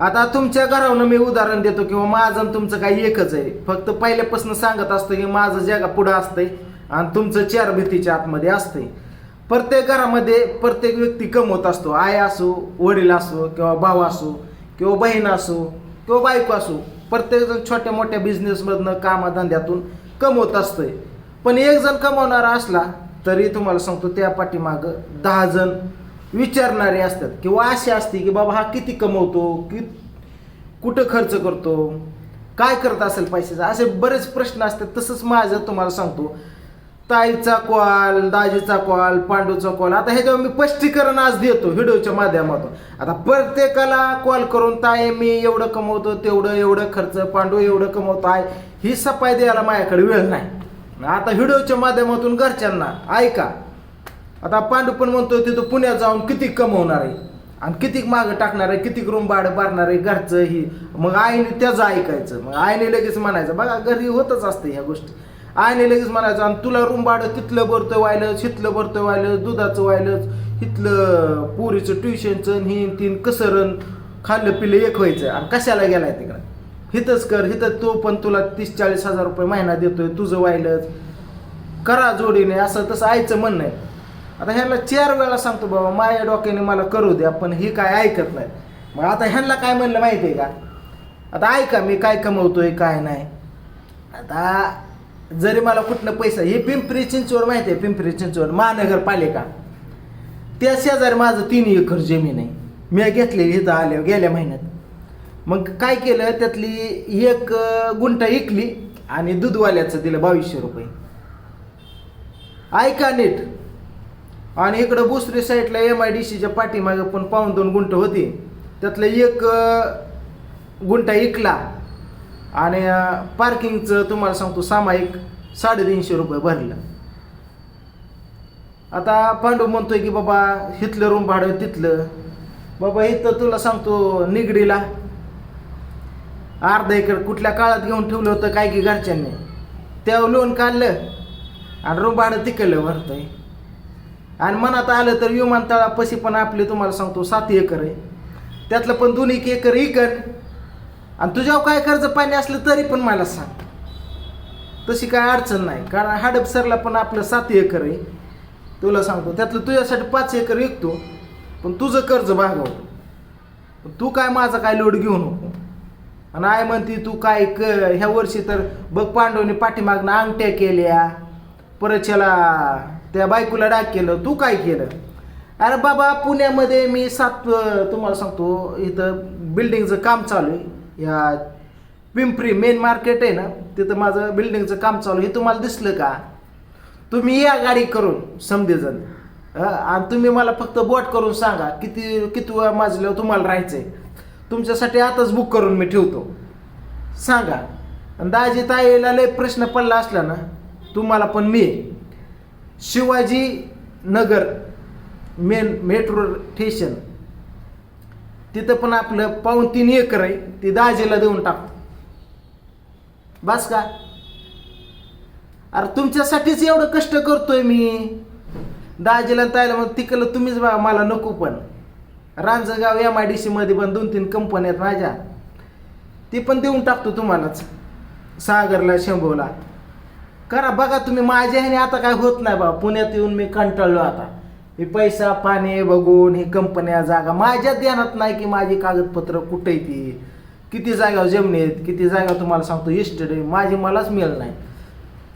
आता तुमच्या घरावरनं मी उदाहरण देतो किंवा माझं आणि तुमचं काही एकच आहे. फक्त पहिल्यापासून सांगत असतो की माझं जगा पुढं असतंय आणि तुमचं चार भीतीच्या आतमध्ये असतंय. प्रत्येक घरामध्ये प्रत्येक व्यक्ती कमवत असतो. आई असो वडील असो किंवा भाऊ असो किंवा बहीण असो किंवा बायको असो प्रत्येकजण छोट्या मोठ्या बिझनेसमधनं कामाधंद्यातून कमवत असतंय. पण एक जण कमावणारा असला तरी तुम्हाला सांगतो त्या पाठीमागं दहा जण विचारणारे असतात किंवा असे असते की बाबा हा किती कमवतो कि कुठं खर्च करतो काय करत असेल पैशाचा? असे बरेच प्रश्न असतात. तसंच माझं तुम्हाला सांगतो ताईचा कॉल दाजीचा कॉल पांडूचा कॉल आता ह्याच्यावर मी स्पष्टीकरण आज देतो व्हिडिओच्या माध्यमातून. आता प्रत्येकाला कॉल करून ताई मी एवढं कमवतो तेवढं एवढं खर्च पांडू एवढं कमवतो आहे ही सफाई द्यायला माझ्याकडे वेळ नाही. आता व्हिडिओच्या माध्यमातून घरच्यांना ऐका आता पांडू पण म्हणतो तिथं पुण्यात जाऊन किती कमवणार आहे? आणि किती मागं टाकणार आहे? किती रूम भाडं भरणार आहे घरचं ही? मग आईने त्याचं ऐकायचं. मग आईने लगेच म्हणायचं बघा घरी होतच असते ह्या गोष्टी. आईने लगेच म्हणायचं आणि तुला रूम भाडं तिथलं भरतं व्हायलं शिथलं भरतं व्हायलं दुधाचं व्हायलं इथलं पुरीचं ट्युशनचं आणि ही तीन कसरण खाल्लं पिलं एक व्हायचं. आणि कशाला गेलाय तिकडं? हिथंच कर हिथं तो पण तुला तीस चाळीस हजार रुपये महिना देतोय तुझं व्हायलंच करा जोडीने असं तसं आईचं म्हणणं आहे. आता ह्यांना चार वेळा सांगतो बाबा माझ्या डोक्याने मला करू द्या पण ही काय ऐकत नाही. मग आता ह्यांना काय म्हणलं माहिती आहे का? आता ऐका मी काय कमवतोय काय नाही. आता जरी मला कुठनं पैसा हे पिंपरी चिंचवड माहिती आहे पिंपरी चिंचवड महानगरपालिका. त्या शेजारी माझं तीन एकर जमीन आहे. मी घेतलेली इथं आल्या गेल्या महिन्यात. मग काय केलं त्यातली एक गुंठा इकली आणि दूधवाल्याचं दिलं बावीसशे रुपये. ऐका नीट. आणि इकडं दुसरी साईडला एम आय डी सीच्या पाठीमागं पण पाऊन दोन गुंठ होती. त्यातलं एक गुंठा इकला. आणि पार्किंगचं तुम्हाला सांगतो सामायिक साडेतीनशे रुपये भरलं. आता पांडू म्हणतोय की बाबा हिथलं रूम भाडं तिथलं. बाबा इथं तुला सांगतो निगडीला अर्धा एकर कुठल्या काळात घेऊन ठेवलं होतं काय की घरच्यांनी. त्या लोन काढलं आणि रूम भाडं तिकडलं भरतंय. आणि मनात आलं तर विमानतळापाशी पण आपले तुम्हाला सांगतो सात एकर आहे. त्यातलं पण दोन एक एकर इकर आणि तुझ्यावर काय कर्ज पाणी असलं तरी पण मला सांग. तशी काय अडचण नाही. कारण हडपसरला पण आपलं सात एकर आहे. तुला सांगतो त्यातलं तुझ्यासाठी पाच एकर विकतो. पण तुझं कर्ज भागवतो पण तू काय माझा काय लोड घेऊ नको. आणि आय म्हणती तू काय क ह्या वर्षी तर बघ पांडवने पाठीमागनं अंगठ्या केल्या. परत याला त्या बायकोला डाक केलं तू काय केलं? अरे बाबा पुण्यामध्ये मी सात तुम्हाला सांगतो इथं बिल्डिंगचं काम चालू आहे. या पिंपरी मेन मार्केट आहे ना तिथं माझं बिल्डिंगचं काम चालू हे तुम्हाला दिसलं का? तुम्ही या गाडी करून समजेजण. आणि तुम्ही मला फक्त बोट करून सांगा किती किती वेळा माझल्यावर तुम्हाला आहे तुमच्यासाठी आताच बुक करून मी ठेवतो. सांगा. आणि दाजी ताईला लय प्रश्न पडला असला ना तुम्हाला पण मी आहे. Shivaji Nagar main metro station तिथं पण आपलं पाऊन तीन एकर आहे ती दाजीला देऊन टाकतो. बस का? अरे तुमच्यासाठीच एवढं कष्ट करतोय मी. दाजीला तायला मग तिकडलं तुम्हीच बा मला नको पण. रांजगाव एम आय डी सीमध्ये पण दोन तीन कंपन्या आहेत माझ्या. ती पण देऊन टाकतो तुम्हालाच. सागरला शंभूला. करा बघा तुम्ही माझ्या ह्याने आता काय होत नाही बा. पुण्यात येऊन मी कंटाळलो आता. हे पैसा पाणी बघून ही कंपन्या जागा माझ्या ध्यानात नाही की माझी कागदपत्र कुठे ती. किती जागा जमिनीत किती जागा तुम्हाला सांगतो इस्टेट माझी मलाच मिळेल नाही.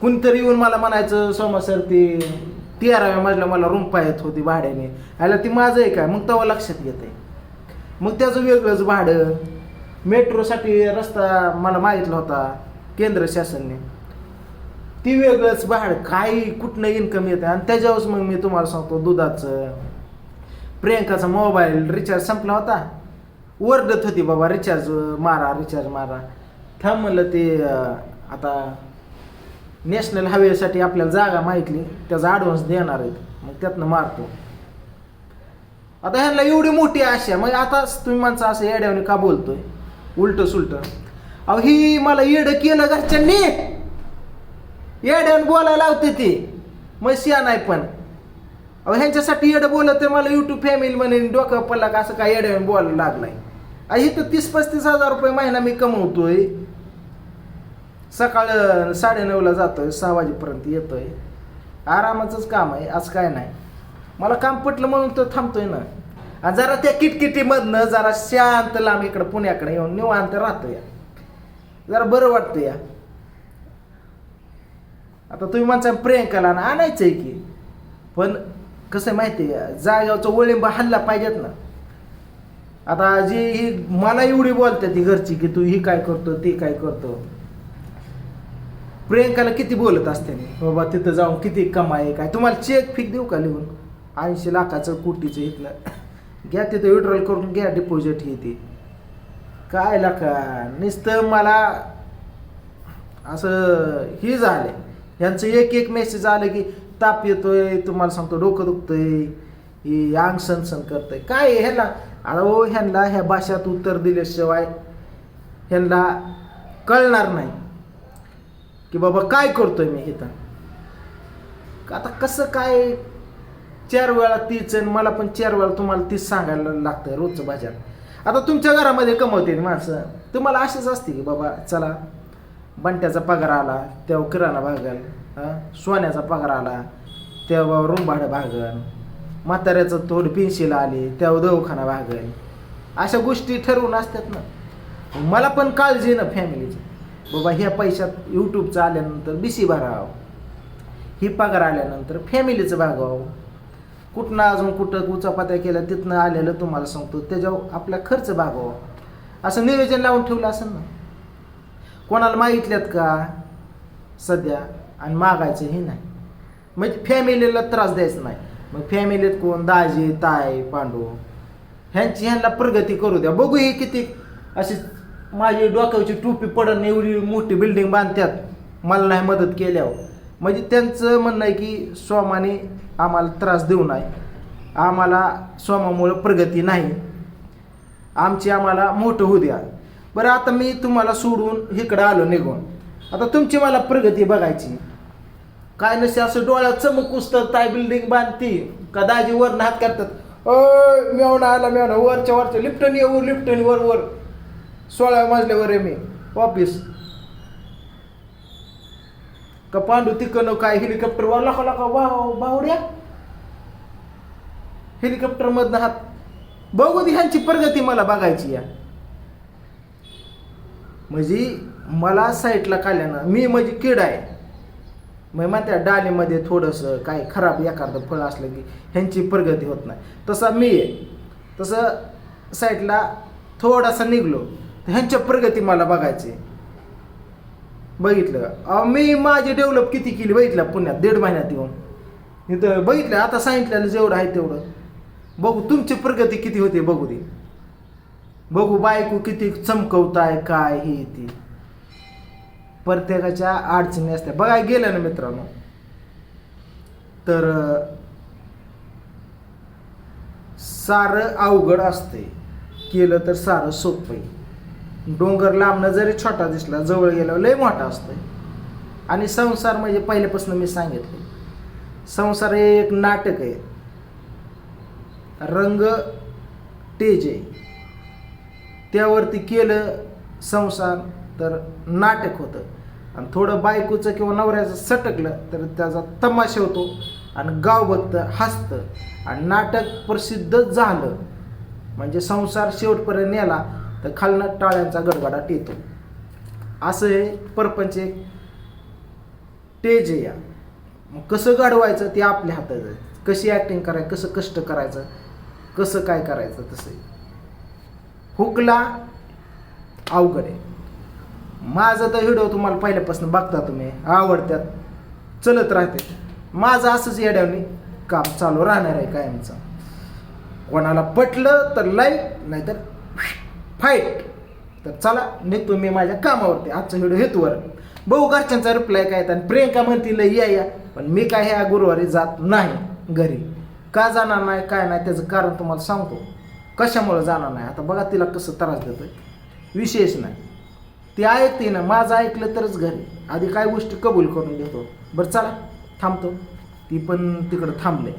कुणीतरी येऊन मला म्हणायचं सोमा सर ती तेराव्या मजल्या मला रूम पाहत होती भाड्याने. ह्याला ती माझं आहे काय? मग तेव्हा लक्षात येते मग त्याचं वेगळंच भाडं. मेट्रोसाठी रस्ता मला मागितला होता केंद्र शासनने. ती वेगळंच बाहेर काही कुठनं इन्कम येतं आणि त्याच्यावरच मग मी तुम्हाला सांगतो दुधाचं. प्रियंकाचा मोबाईल रिचार्ज संपला होता. ओरडत होती बाबा रिचार्ज मारा रिचार्ज मारा. थांब म्हणलं ते आता नॅशनल हायवेसाठी आपल्याला जागा माहितली त्याचा ॲडव्हान्स देणार आहेत. मग त्यातनं मारतो. आता ह्यांना एवढी मोठी आशा. मग आता तुम्ही माणसं असं येड्याने का बोलतोय? उलट सुलट. अहो ही मला येडं केलं घरच्यांनी. येड्याने बोलायला लावते ती. मग शिया नाही पण. अहो ह्यांच्यासाठी येडं बोलत ते मला युट्यूब फॅमिली म्हणे डोकं पडला का असं काय येड्याने बोलायला लागलाय आहे तर तीस पस्तीस हजार रुपये महिना मी कमवतोय. सकाळ साडेनऊला जातोय सहा वाजेपर्यंत येतोय. आरामाचंच काम आहे आज काय नाही. मला काम पटलं म्हणून तर थांबतोय ना. आणि जरा त्या किटकिटीमधनं जरा शांत लांब इकडं पुण्याकडे येऊन निवांत राहतो या जरा बरं वाटतं या. आता तुम्ही म्हणता प्रियंकाला ना आणायचं आहे की. पण कसं आहे माहिती आहे जागेवरचं वळिंब हल्ला पाहिजेत ना. आता जी ही मला एवढी बोलते ती घरची की तू ही काय करतो ती काय करतो. प्रियंकाला किती बोलत असते मी बाबा तिथं जाऊन किती कमाई काय? तुम्हाला चेक फिक देऊ का लिहून? ऐंशी लाखाचं कोटीचं इथलं. घ्या तिथं विड्रॉल करून घ्या डिपॉझिट हे ते. काय लाका? नुसतं मला असं हे झालं ह्यांचं एक एक मेसेज आलं की ताप येतोय तुम्हाला सांगतो डोकं दुखतंय ही अंग सनसन करतंय. काय ह्याला? अहो ह्यांना ह्या भाषात उत्तर दिल्याशिवाय ह्यांना कळणार नाही. की बाबा काय करतोय मी इथं? आता कसं काय? चार वेळा तीच आणि मला पण चार वेळा तुम्हाला तीच सांगायला लागतं रोजचं बाजार. आता तुमच्या घरामध्ये कमवते माणसं. तुम्हाला अशीच असते की बाबा चला बंट्याचा पगार आला तेव्हा किराणा भागल सोन्याचा पगार आला तेव्हा रूम भाडं भागल. म्हाताऱ्याचं थोडी पेन्सिल आली तेव्हा दवाखाना भागल. अशा गोष्टी ठरवून असतात ना. मला पण काळजी ना फॅमिलीची बाबा ह्या पैशात यूट्यूबचं आल्यानंतर बी सी भरावं. ही पगार आल्यानंतर फॅमिलीचं भागावं. कुठनं अजून कुठं उचापात्या केल्या तिथनं आलेलं तुम्हाला सांगतो. त्याच्यावर आपला खर्च भागावा. असं नियोजन लावून ठेवलं असेल ना. कोणाला मागितल्यात का? सध्या आणि मागायचंही नाही. म्हणजे फॅमिलीला त्रास द्यायचा नाही. मग फॅमिलीत कोण? दाजी ताय पांडू ह्यांची ह्यांना प्रगती करू द्या. बघू हे किती अशी माझी डोक्याची टोपी पडन एवढी मोठी बिल्डिंग बांधतात मला नाही मदत केल्यावर. म्हणजे त्यांचं म्हणणं आहे की स्वामाने आम्हाला त्रास देऊ नये. आम्हाला स्वामामुळं प्रगती नाही. आमची आम्हाला मोठं होऊ द्या. बरं आता मी तुम्हाला सोडून इकडं आलो निघून. आता तुमची मला प्रगती बघायची. काय नसे असं डोळ्यात चमक तर ताय बिल्डिंग बांधती. का दाजी वर हात करतात? अ मेवणा आला मेवणा वरच्या वरच्या लिफ्टन ये वर लिफ्टन वर वर. सोळा मजल्यावर आहे मी ऑफिस का पांडू तिकडनं काय हेलिकॉप्टर वर लाखा लाखा वा बावड्या हेलिकॉप्टरमधनं हात. बघू दे ह्यांची प्रगती मला बघायची या म्हणजे मला साईटला खाल्यानं मी म्हणजे किड आहे. म्हणजे मग मग त्या डाळीमध्ये थोडंसं काय खराब एखादं फळ असलं की ह्यांची प्रगती होत नाही. तसा मी आहे. तसं साईटला थोडासा निघलो तर ह्यांच्या प्रगती मला बघायची. बघितलं. मी माझी डेव्हलप किती केली बघितलं पुण्यात? दीड महिन्यात येऊन. इथं बघितलं आता सांगितलेलं जेवढं आहे तेवढं. बघू तुमची प्रगती किती होते बघू दे. बघू बायको किती चमकवताय काय हे ती. प्रत्येकाच्या अडचणी असत्या बघाय गेलं ना मित्रांनो. तर सारं अवघड असते केलं तर सारं सोपं आहे. डोंगर लांबणं जरी छोटा दिसला जवळ गेल्यावर लय मोठा असतोय. आणि संसार म्हणजे पहिल्यापासून मी सांगितलं. संसार हे एक नाटक आहे. रंग टेज आहे. त्यावरती केलं संसार तर नाटक होतं. आणि थोडं बायकोचं किंवा नवऱ्याचं सटकलं तर त्याचा तमाशा होतो आणि गाव बघतं हसतं. आणि नाटक प्रसिद्ध झालं. म्हणजे संसार शेवटपर्यंत नेला तर खालनं टाळ्यांचा गडगडाट येतो. असं हे परपंच एक टेज आहे या मग कसं गाडवायचं ते आपल्या हातात आहे. कशी ॲक्टिंग करायचं कसं कष्ट करायचं कसं काय करायचं तसं हुकला अवघड आहे. माझं तर व्हिडिओ तुम्हाला पहिल्यापासून बघता तुम्ही आवडत्यात चलत राहते. माझं असंच येड्यावनी काम चालू राहणार आहे कायमचं. कोणाला पटलं तर लाईक नाहीतर फाईट तर चला निघतो मी माझ्या कामावरती. आजचा व्हिडिओ हेतूवर भाऊ घरच्यांचा रिप्लाय काय आणि प्रियंका म्हणतील या या. पण मी काय ह्या गुरुवारी जात नाही घरी. का जाणार नाही काय नाही त्याचं कारण तुम्हाला सांगतो. कशामुळं जाणार नाही? आता बघा तिला कसं त्रास देतोय. विशेष नाही. ती ऐकते ना माझं ऐकलं तरच घरी. आधी काय गोष्टी कबूल करून घेतो. बरं चला थांबतो. ती पण तिकडं थांबले.